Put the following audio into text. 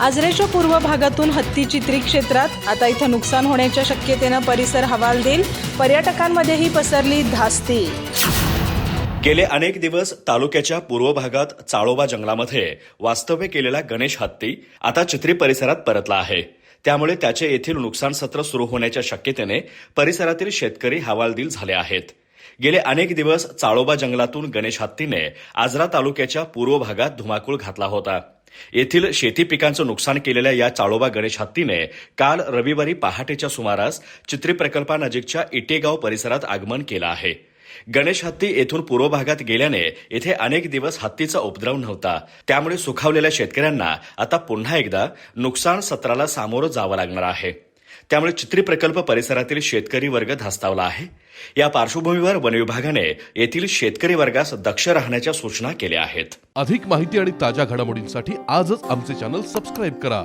आजरेच्या पूर्व भागातून हत्ती चित्री क्षेत्रात आता इथं नुकसान होण्याच्या शक्यतेनं परिसर हवालदिल पर्यटकांमध्येही पसरली धास्ती. गेले अनेक दिवस तालुक्याच्या पूर्व भागात चाळोबा जंगलामध्ये वास्तव्य केलेला गणेश हत्ती आता चित्री परिसरात परतला आहे. त्यामुळे त्याचे येथील नुकसान सत्र सुरू होण्याच्या शक्यतेने परिसरातील शेतकरी हवालदिल झाले आहेत. गेले अनेक दिवस चाळोबा जंगलातून गणेश हत्तीने आजरा तालुक्याच्या पूर्व भागात धुमाकूळ घातला होता. येथील शेती पिकांचं नुकसान केलेल्या या चाळोबा गणेश हत्तीने काल रविवारी पहाटेच्या सुमारास चित्री प्रकल्पानजीकच्या इटेगाव परिसरात आगमन केलं आहे. गणेश हत्ती येथून पूर्व भागात गेल्याने येथे अनेक दिवस हत्तीचा उपद्रव नव्हता. त्यामुळे सुखावलेल्या शेतकऱ्यांना आता पुन्हा एकदा नुकसान सत्राला सामोरं जावं लागणार आहे. त्यामुळे चित्री प्रकल्प परिसरातील शेतकरी वर्ग धास्तावला आहे. या पार्श्वभूमीवर वनविभागाने येथील शेतकरी वर्गास दक्ष राहण्याच्या सूचना केल्या आहेत. अधिक माहिती आणि ताज्या घडामोडींसाठी आजच आमचे चॅनल सबस्क्राईब करा.